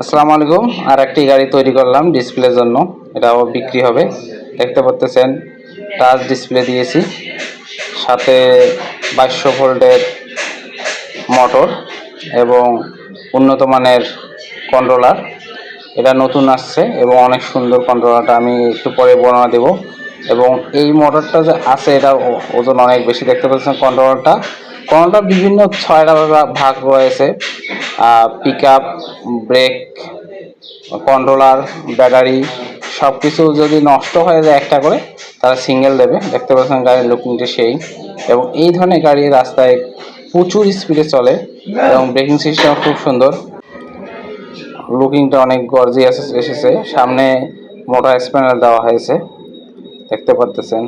আসসালামু আলাইকুম। আর একটি গাড়ি তৈরি করলাম ডিসপ্লের জন্য। এটাও বিক্রি হবে। দেখতে পাচ্তেছেন, টাচ ডিসপ্লে দিয়েছি। সাথে বাইশশো ভোল্টের মোটর এবং উন্নত মানের কন্ট্রোলার। এটা নতুন আসছে এবং অনেক সুন্দর কন্ট্রোলারটা আমি একটু পরে বর্ণনা দেব। এবং এই মোটরটা যে আছে এটা ওজন অনেক বেশি। দেখতে পাচ্ছেন কন্ট্রোলারটা। কন্ট্রোলারটা বিভিন্ন ছয়টা ভাগ রয়েছে। Pick up brake controller battery সব কিছু যদি নষ্ট হয়ে যায় একটা করে, তারা সিঙ্গেল দেবে। দেখতে পাচ্ছেন গাড়ির লুকিংটা সেই। এবং এই ধরনের গাড়ি রাস্তায় প্রচুর স্পিডে চলে এবং ব্রেকিং সিস্টেম খুব সুন্দর। লুকিংটা অনেক গর্জিয়াস এসেছে। সামনে মোটর স্প্যানার দেওয়া হয়েছে। দেখতে পাচ্তেছেন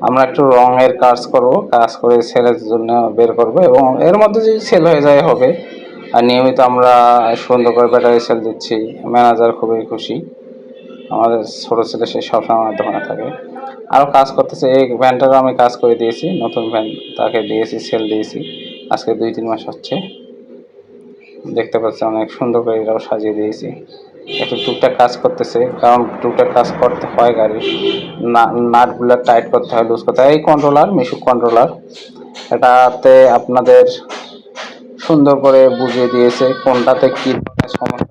আমরা একটু রঙের কাজ করব। কাজ করে সেলের জন্য বের করব এবং এর মধ্যে যদি সেল হয়ে যায়, হবে। আর নিয়মিত আমরা সুন্দর করে ব্যাটারি সেল দিচ্ছি। ম্যানেজার খুবই খুশি। আমাদের ছোটো ছেলে, সে সবসময় আমার দোকানে থাকে। আরও কাজ করতেছে। এই ভ্যানটারও আমি কাজ করে দিয়েছি। নতুন ভ্যান তাকে দিয়েছি, সেল দিয়েছি। আজকে দুই তিন মাস হচ্ছে। দেখতে পাচ্ছি অনেক সুন্দর করে এটাও সাজিয়ে দিয়েছি। একটু টুকটাক কাজ করতেছে। কারণ টুকটাক কাজ করতে হয় গাড়ি। নাটগুলো টাইট করতে হয় লুজ করতে হয়। এই কন্ট্রোলার মিশুক কন্ট্রোলার এটাতে আপনাদের সুন্দর করে বুঝিয়ে দিয়েছে কোনটাতে কী ধরনের সমস্যা